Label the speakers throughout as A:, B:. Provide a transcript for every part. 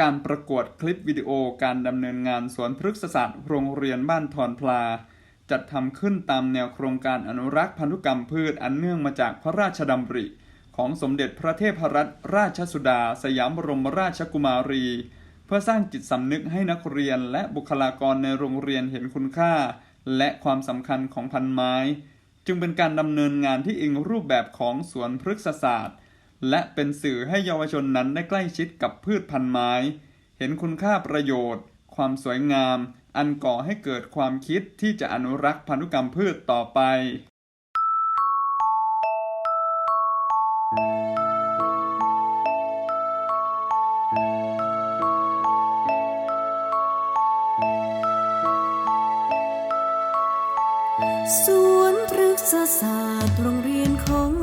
A: การประกวดคลิปวิดีโอการดำเนินงานสวนพฤกษศาสตร์โรงเรียนบ้านทอนพลา จัดทำขึ้นตามแนวโครงการอนุรักษ์พันธุกรรมพืชอันเนื่องมาจากพระราชดำริ ของสมเด็จพระเทพรัตนราชสุดา สยามบรมราชกุมารี เพื่อสร้างจิตสำนึกให้นักเรียนและบุคลากรในโรงเรียนเห็นคุณค่า และความสำคัญของพันไม้ จึงเป็นการดำเนินงานที่อิงรูปแบบของสวนพฤกษศาสตร์ และเป็นสื่อให้เยาวชนนั้นได้ใกล้ชิดกับพืชพันธุ์ไม้ เห็นคุณค่าประโยชน์ ความสวยงาม อันก่อให้เกิดความคิดที่จะอนุรักษ์พันธุกรรมพืชต่อไป
B: สวนพฤกษศาสตร์โรงเรียนของ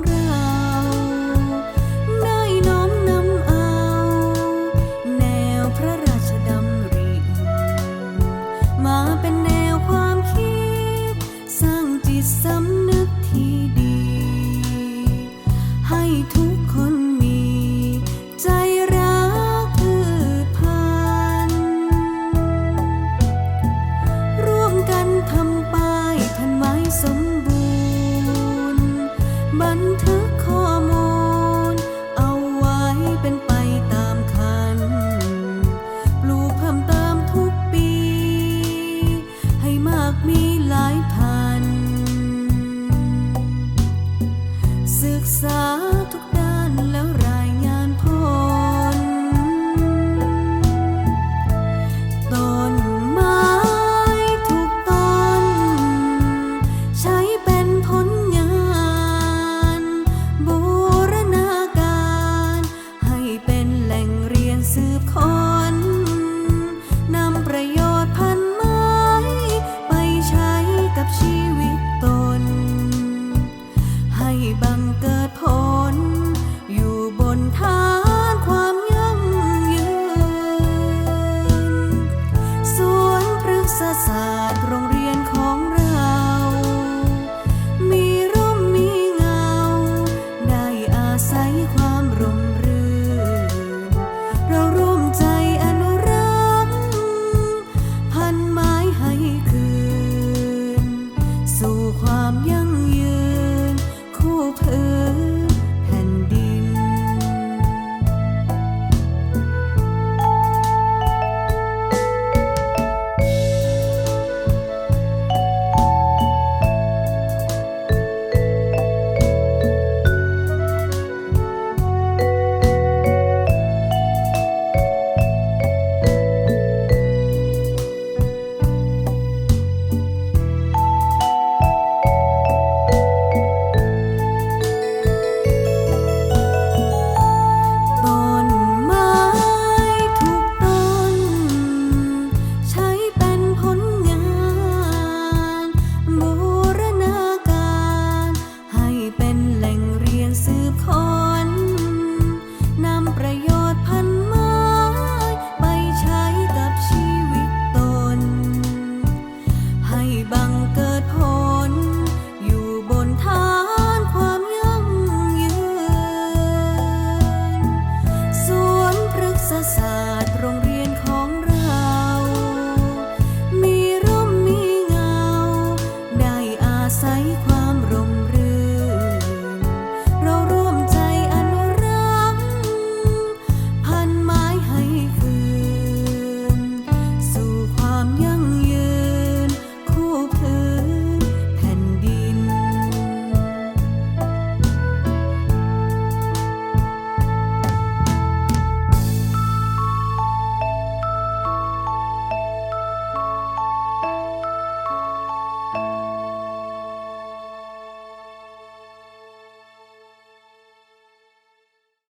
B: ตสำนึกที่ดี ให้ทุกคนมี ใจรักพืชพันธุ์ร่วมกันทำป้ายพันไม้สมบูรณ์ บันทึก ศึก